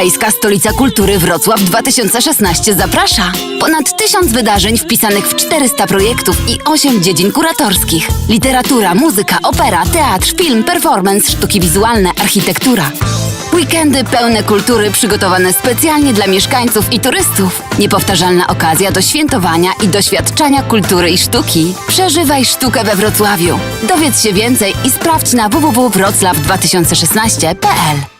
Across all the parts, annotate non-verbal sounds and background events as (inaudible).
Europejska Stolica Kultury Wrocław 2016 zaprasza. Ponad tysiąc wydarzeń wpisanych w 400 projektów i 8 dziedzin kuratorskich. Literatura, muzyka, opera, teatr, film, performance, sztuki wizualne, architektura. Weekendy pełne kultury przygotowane specjalnie dla mieszkańców i turystów. Niepowtarzalna okazja do świętowania i doświadczania kultury i sztuki. Przeżywaj sztukę we Wrocławiu. Dowiedz się więcej i sprawdź na www.wroclaw2016.pl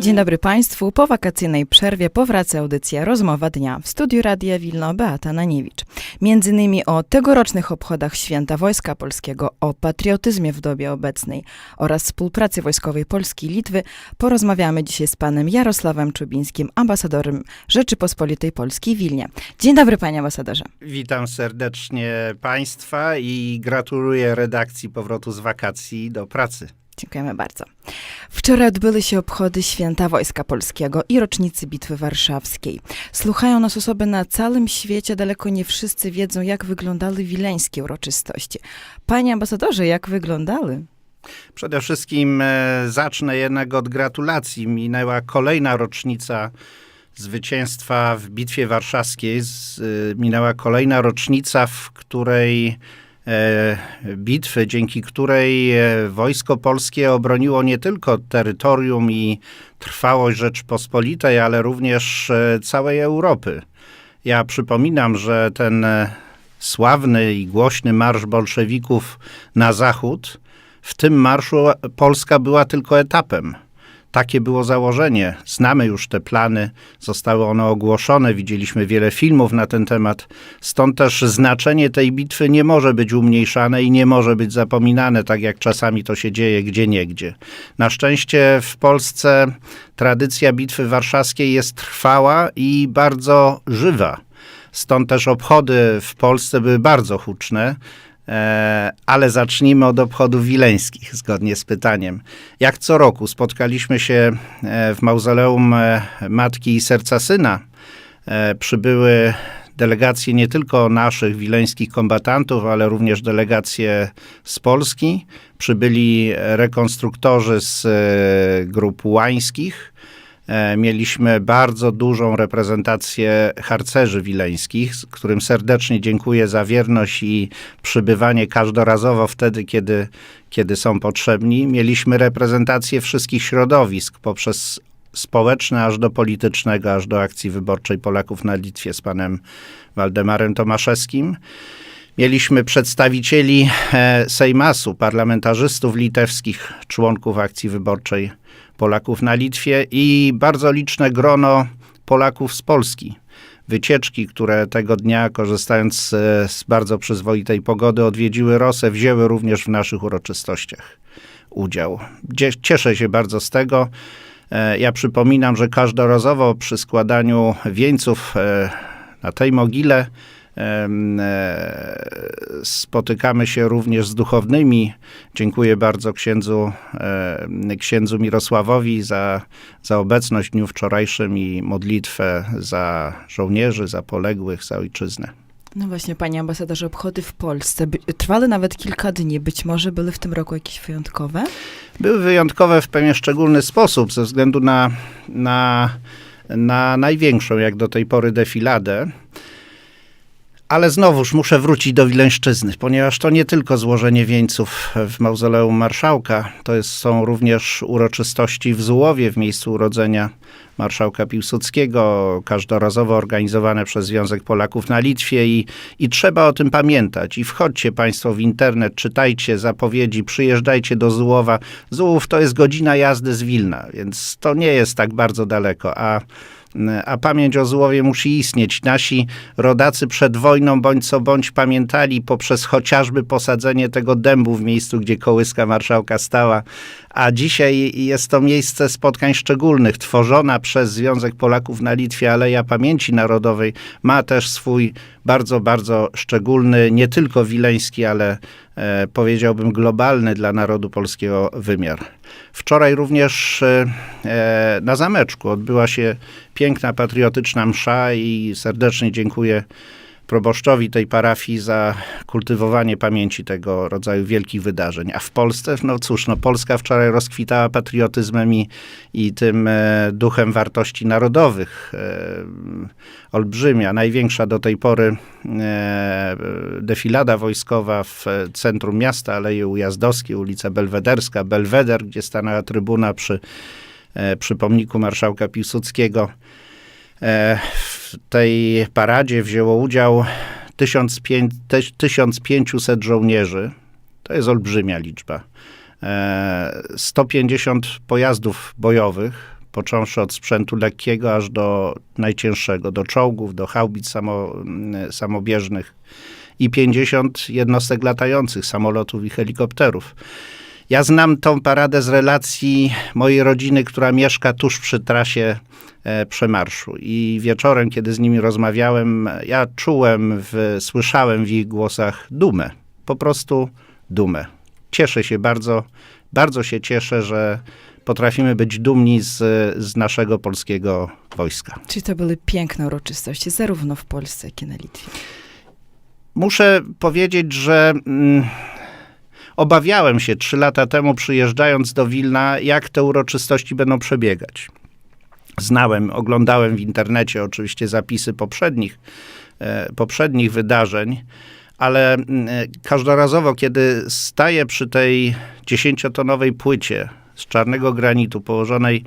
Dzień dobry Państwu. Po wakacyjnej przerwie powraca audycja Rozmowa Dnia. W studiu Radia Wilno Beata Naniewicz. Między innymi o tegorocznych obchodach Święta Wojska Polskiego, o patriotyzmie w dobie obecnej oraz współpracy wojskowej Polski i Litwy porozmawiamy dzisiaj z panem Jarosławem Czubińskim, ambasadorem Rzeczypospolitej Polskiej w Wilnie. Dzień dobry panie ambasadorze. Witam serdecznie Państwa i gratuluję redakcji powrotu z wakacji do pracy. Dziękujemy bardzo. Wczoraj odbyły się obchody Święta Wojska Polskiego i rocznicy Bitwy Warszawskiej. Słuchają nas osoby na całym świecie, daleko nie wszyscy wiedzą, jak wyglądały wileńskie uroczystości. Panie ambasadorze, jak wyglądały? Przede wszystkim e, zacznę jednak od gratulacji. Minęła kolejna rocznica zwycięstwa w Bitwie Warszawskiej. E, minęła kolejna rocznica, w której bitwy, dzięki której e, wojsko polskie obroniło nie tylko terytorium i trwałość Rzeczpospolitej, ale również e, całej Europy. Ja przypominam, że ten e, sławny i głośny marsz bolszewików na zachód, w tym marszu Polska była tylko etapem. Takie było założenie. Znamy już te plany, zostały one ogłoszone, widzieliśmy wiele filmów na ten temat. Stąd też znaczenie tej bitwy nie może być umniejszane i nie może być zapominane, tak jak czasami to się dzieje gdzie niegdzie. Na szczęście w Polsce tradycja bitwy warszawskiej jest trwała i bardzo żywa. Stąd też obchody w Polsce były bardzo huczne. E, ale zacznijmy od obchodów wileńskich, zgodnie z pytaniem. Jak co roku spotkaliśmy się e, w mauzoleum e, Matki i Serca Syna. Przybyły delegacje nie tylko naszych wileńskich kombatantów, ale również delegacje z Polski. Przybyli rekonstruktorzy z grup łańskich. E, Mieliśmy bardzo dużą reprezentację harcerzy wileńskich, którym serdecznie dziękuję za wierność i przybywanie każdorazowo wtedy, kiedy, kiedy są potrzebni. Mieliśmy reprezentację wszystkich środowisk poprzez społeczne, aż do politycznego, aż do akcji wyborczej Polaków na Litwie z panem Waldemarem Tomaszewskim. Mieliśmy przedstawicieli e, Sejmasu, parlamentarzystów litewskich, członków akcji wyborczej Polaków na Litwie i bardzo liczne grono Polaków z Polski. Wycieczki, które tego dnia, korzystając z, bardzo przyzwoitej pogody, odwiedziły Rosę, wzięły również w naszych uroczystościach udział. Cieszę się bardzo z tego. E, Ja przypominam, że każdorazowo przy składaniu wieńców e, na tej mogile spotykamy się również z duchownymi. Dziękuję bardzo księdzu, e, księdzu Mirosławowi za, za obecność w dniu wczorajszym i modlitwę za żołnierzy, za poległych, za ojczyznę. No właśnie, panie ambasadorze, obchody w Polsce by, trwały nawet kilka dni. Być może były w tym roku jakieś wyjątkowe? były wyjątkowe w pewien szczególny sposób ze względu na, na, na największą jak do tej pory defiladę. Ale znowuż muszę wrócić do Wileńszczyzny, ponieważ to nie tylko złożenie wieńców w mauzoleum marszałka, to jest, są również uroczystości w Zułowie w miejscu urodzenia marszałka Piłsudskiego, każdorazowo organizowane przez Związek Polaków na Litwie i, i trzeba o tym pamiętać. I wchodźcie Państwo w internet, czytajcie zapowiedzi, przyjeżdżajcie do Zułowa. Zułów to jest godzina jazdy z Wilna, więc to nie jest tak bardzo daleko, a a pamięć o Złowie musi istnieć. Nasi rodacy przed wojną bądź co bądź pamiętali poprzez chociażby posadzenie tego dębu w miejscu, gdzie kołyska marszałka stała. A dzisiaj jest to miejsce spotkań szczególnych, tworzona przez Związek Polaków na Litwie Aleja Pamięci Narodowej ma też swój bardzo, bardzo szczególny, nie tylko wileński, ale e, powiedziałbym globalny dla narodu polskiego wymiar. Wczoraj również e, e, na zameczku odbyła się piękna, patriotyczna msza i serdecznie dziękuję proboszczowi tej parafii za kultywowanie pamięci tego rodzaju wielkich wydarzeń. A w Polsce, no cóż, no Polska wczoraj rozkwitała patriotyzmem i, i tym e, duchem wartości narodowych. E, olbrzymia, największa do tej pory e, defilada wojskowa w e, centrum miasta, Aleje Ujazdowskie, ulica Belwederska, Belweder, gdzie stanęła trybuna przy, e, przy pomniku marszałka Piłsudskiego. E, W tej paradzie wzięło udział 1500 te- 1500 żołnierzy. To jest olbrzymia liczba. E, 150 pojazdów bojowych, począwszy od sprzętu lekkiego aż do najcięższego, do czołgów, do haubic samo, mm, samobieżnych i 50 jednostek latających, samolotów i helikopterów. Ja znam tą paradę z relacji mojej rodziny, która mieszka tuż przy trasie e, przemarszu. I wieczorem, kiedy z nimi rozmawiałem, ja czułem, w, słyszałem w ich głosach dumę. Po prostu dumę. Cieszę się bardzo, bardzo się cieszę, że potrafimy być dumni z, z naszego polskiego wojska. Czyli to były piękne uroczystości, zarówno w Polsce, jak i na Litwie. Muszę powiedzieć, że mm, obawiałem się trzy lata temu, przyjeżdżając do Wilna, jak te uroczystości będą przebiegać. Znałem, oglądałem w internecie oczywiście zapisy poprzednich, e, poprzednich wydarzeń, ale e, każdorazowo, kiedy staję przy tej dziesięciotonowej płycie z czarnego granitu położonej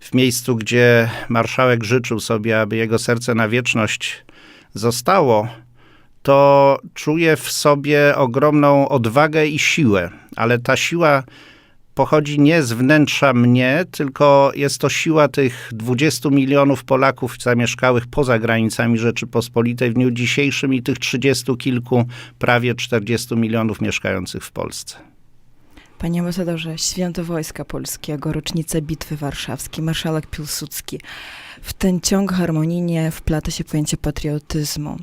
w miejscu, gdzie marszałek życzył sobie, aby jego serce na wieczność zostało, to czuję w sobie ogromną odwagę i siłę, ale ta siła pochodzi nie z wnętrza mnie, tylko jest to siła tych 20 milionów Polaków zamieszkałych poza granicami Rzeczypospolitej w dniu dzisiejszym i tych 30 kilku, prawie 40 milionów mieszkających w Polsce. Panie ambasadorze, Święto Wojska Polskiego, rocznica Bitwy Warszawskiej, marszałek Piłsudski. W ten ciąg harmonijnie wplata się pojęcie patriotyzmu.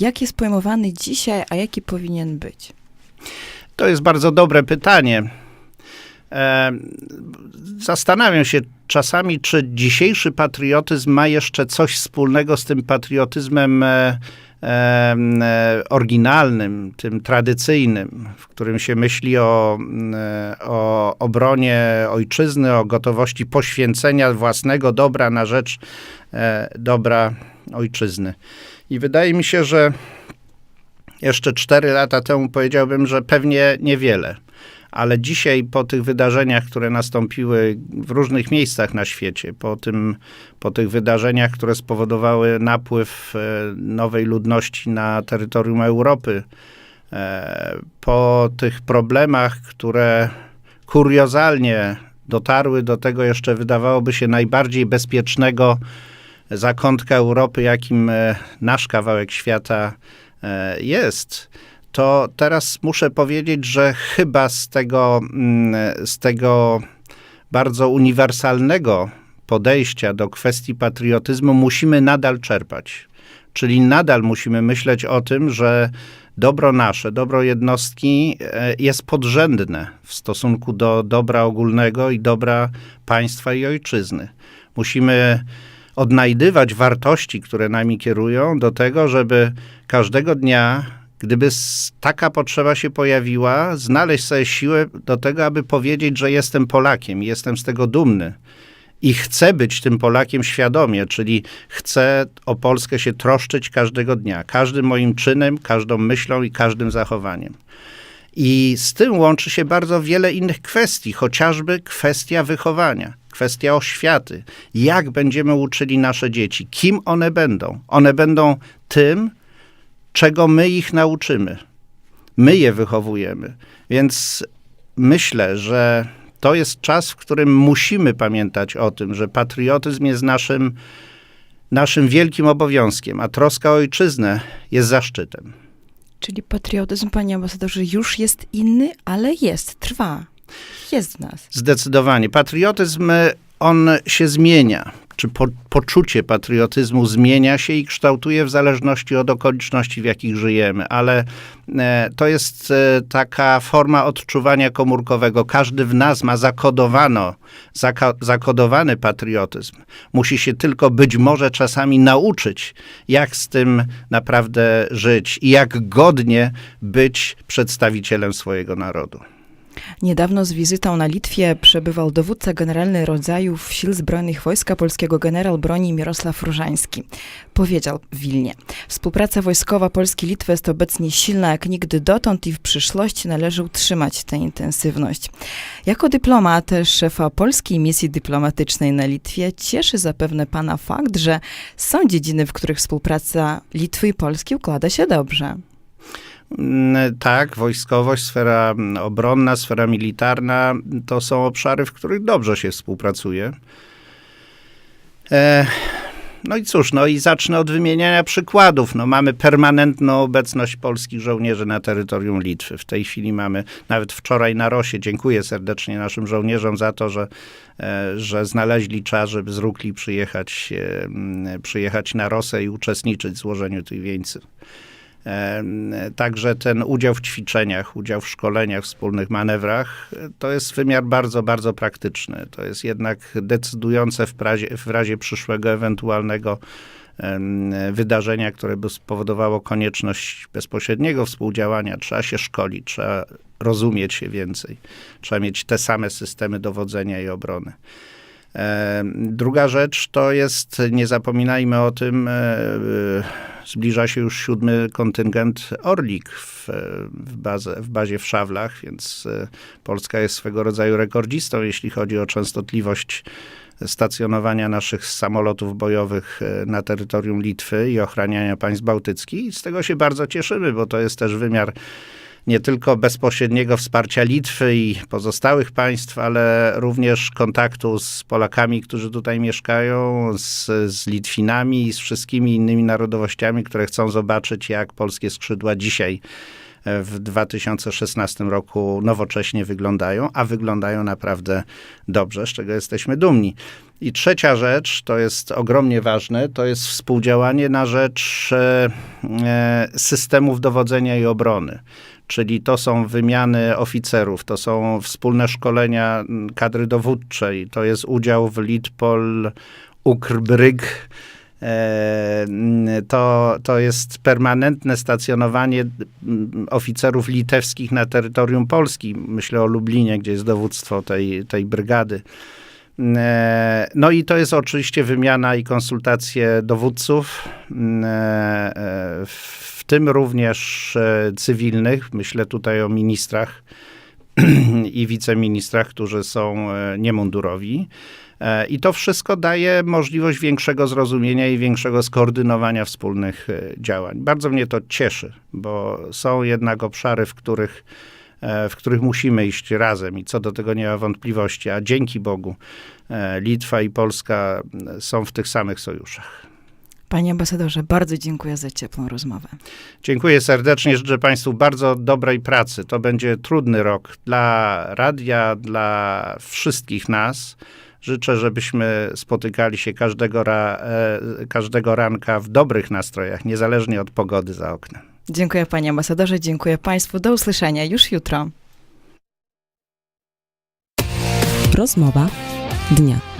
Jak jest pojmowany dzisiaj, a jaki powinien być? To jest bardzo dobre pytanie. E, Zastanawiam się czasami, czy dzisiejszy patriotyzm ma jeszcze coś wspólnego z tym patriotyzmem e, e, oryginalnym, tym tradycyjnym, w którym się myśli o, o obronie ojczyzny, o gotowości poświęcenia własnego dobra na rzecz dobra ojczyzny. I wydaje mi się, że jeszcze cztery lata temu powiedziałbym, że pewnie niewiele. Ale dzisiaj, po tych wydarzeniach, które nastąpiły w różnych miejscach na świecie, po, tym, po tych wydarzeniach, które spowodowały napływ e, nowej ludności na terytorium Europy, e, po tych problemach, które kuriozalnie dotarły do tego jeszcze wydawałoby się najbardziej bezpiecznego zakątka Europy, jakim e, nasz kawałek świata e, jest, to teraz muszę powiedzieć, że chyba z tego, mm, z tego bardzo uniwersalnego podejścia do kwestii patriotyzmu musimy nadal czerpać. Czyli nadal musimy myśleć o tym, że dobro nasze, dobro jednostki e, jest podrzędne w stosunku do dobra ogólnego i dobra państwa i ojczyzny. Musimy odnajdywać wartości, które nami kierują, do tego, żeby każdego dnia, gdyby taka potrzeba się pojawiła, znaleźć sobie siłę do tego, aby powiedzieć, że jestem Polakiem jestem z tego dumny. I chcę być tym Polakiem świadomie, czyli chcę o Polskę się troszczyć każdego dnia, każdym moim czynem, każdą myślą i każdym zachowaniem. I z tym łączy się bardzo wiele innych kwestii, chociażby kwestia wychowania, kwestia oświaty. Jak będziemy uczyli nasze dzieci? Kim one będą? One będą tym, czego my ich nauczymy. My je wychowujemy. Więc myślę, że to jest czas, w którym musimy pamiętać o tym, że patriotyzm jest naszym, naszym wielkim obowiązkiem, a troska o ojczyznę jest zaszczytem. Czyli patriotyzm, panie ambasadorze, już jest inny, ale jest, trwa. Jest w nas. Zdecydowanie. Patriotyzm, on się zmienia. czy po, poczucie patriotyzmu zmienia się i kształtuje w zależności od okoliczności, w jakich żyjemy, ale e, to jest e, taka forma odczuwania komórkowego. Każdy w nas ma zakodowano, zaka, zakodowany patriotyzm. Musi się tylko być może czasami nauczyć, jak z tym naprawdę żyć i jak godnie być przedstawicielem swojego narodu. Niedawno z wizytą na Litwie przebywał dowódca generalny rodzajów Sił Zbrojnych Wojska Polskiego generał broni Mirosław Różański. Powiedział w Wilnie, współpraca wojskowa Polski i Litwy jest obecnie silna jak nigdy dotąd i w przyszłości należy utrzymać tę intensywność. Jako dyplomat szefa polskiej misji dyplomatycznej na Litwie cieszy zapewne pana fakt, że są dziedziny, w których współpraca Litwy i Polski układa się dobrze. Mm, Tak, wojskowość, sfera mm, obronna, sfera militarna to są obszary, w których dobrze się współpracuje. E, no i cóż, no i zacznę od wymieniania przykładów. No mamy permanentną obecność polskich żołnierzy na terytorium Litwy. W tej chwili mamy, nawet wczoraj na Rosie, dziękuję serdecznie naszym żołnierzom za to, że, e, że znaleźli czas, żeby z Rukli przyjechać, e, przyjechać na Rosę i uczestniczyć w złożeniu tych wieńców. Także ten udział w ćwiczeniach, udział w szkoleniach, wspólnych manewrach, to jest wymiar bardzo, bardzo praktyczny. To jest jednak decydujące w, prazie, w razie przyszłego ewentualnego wydarzenia, które by spowodowało konieczność bezpośredniego współdziałania. Trzeba się szkolić, trzeba rozumieć się więcej, trzeba mieć te same systemy dowodzenia i obrony. E, Druga rzecz to jest, nie zapominajmy o tym, e, e, zbliża się już siódmy kontyngent Orlik w, w, bazę, w bazie w Szawlach, więc e, Polska jest swego rodzaju rekordzistą, jeśli chodzi o częstotliwość stacjonowania naszych samolotów bojowych e, na terytorium Litwy i ochraniania państw bałtyckich. I z tego się bardzo cieszymy, bo to jest też wymiar nie tylko bezpośredniego wsparcia Litwy i pozostałych państw, ale również kontaktu z Polakami, którzy tutaj mieszkają, z, z Litwinami i z wszystkimi innymi narodowościami, które chcą zobaczyć, jak polskie skrzydła dzisiaj e, w 2016 roku nowocześnie wyglądają, a wyglądają naprawdę dobrze, z czego jesteśmy dumni. I trzecia rzecz, to jest ogromnie ważne, to jest współdziałanie na rzecz e, systemów dowodzenia i obrony. Czyli to są wymiany oficerów, to są wspólne szkolenia kadry dowódczej, to jest udział w Litpol, Ukrbryg, E, to, to jest permanentne stacjonowanie oficerów litewskich na terytorium Polski. Myślę o Lublinie, gdzie jest dowództwo tej, tej brygady. E, No i to jest oczywiście wymiana i konsultacje dowódców, e, w tym również e, cywilnych. Myślę tutaj o ministrach (clears throat) i wiceministrach, którzy są e, niemundurowi. E, I to wszystko daje możliwość większego zrozumienia i większego skoordynowania wspólnych działań. Bardzo mnie to cieszy, bo są jednak obszary, w których, w których musimy iść razem i co do tego nie ma wątpliwości, a dzięki Bogu Litwa i Polska są w tych samych sojuszach. Panie ambasadorze, bardzo dziękuję za ciepłą rozmowę. Dziękuję serdecznie, życzę Państwu bardzo dobrej pracy. To będzie trudny rok dla radia, dla wszystkich nas. Życzę, żebyśmy spotykali się każdego, ra, e, każdego ranka w dobrych nastrojach, niezależnie od pogody za oknem. Dziękuję panie ambasadorze, dziękuję państwu. Do usłyszenia już jutro. Rozmowa dnia.